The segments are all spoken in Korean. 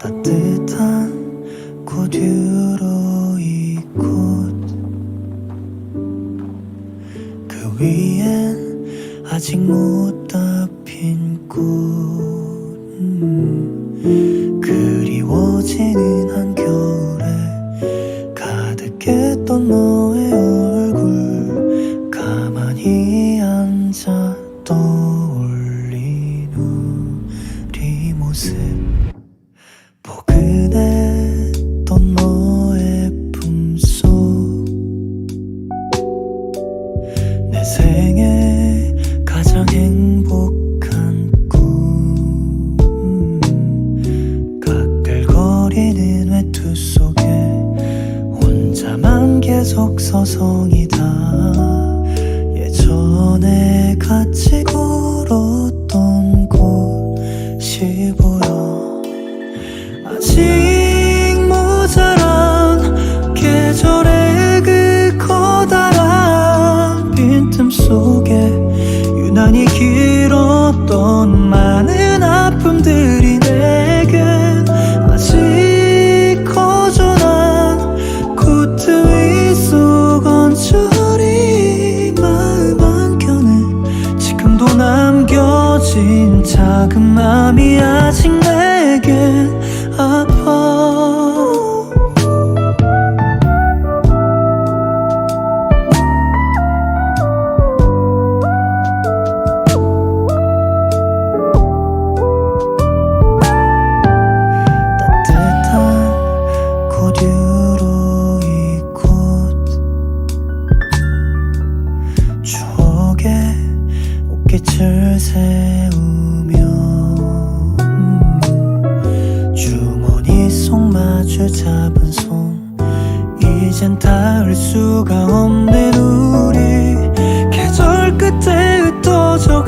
따뜻한 고듀로 이곳 그 위엔 아직 못 다 핀꽃. 음. 그리워지는 한겨울에 가득했던 너의 속 서성이다. 예전에 같이 걸었던 곳이 보여 아직 모자란 계절의 그 커다란 빈틈 속에 유난히 길었던 많은 아픔들 작은 맘이 아직 수가 없는 우리. 계절 끝에 흩어져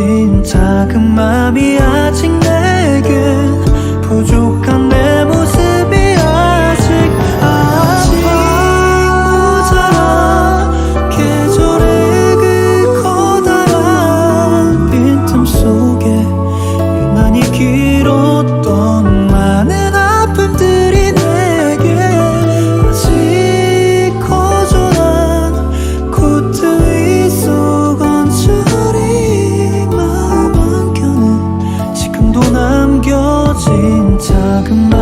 멈춘 작은 맘이 아직 내겐 welcome.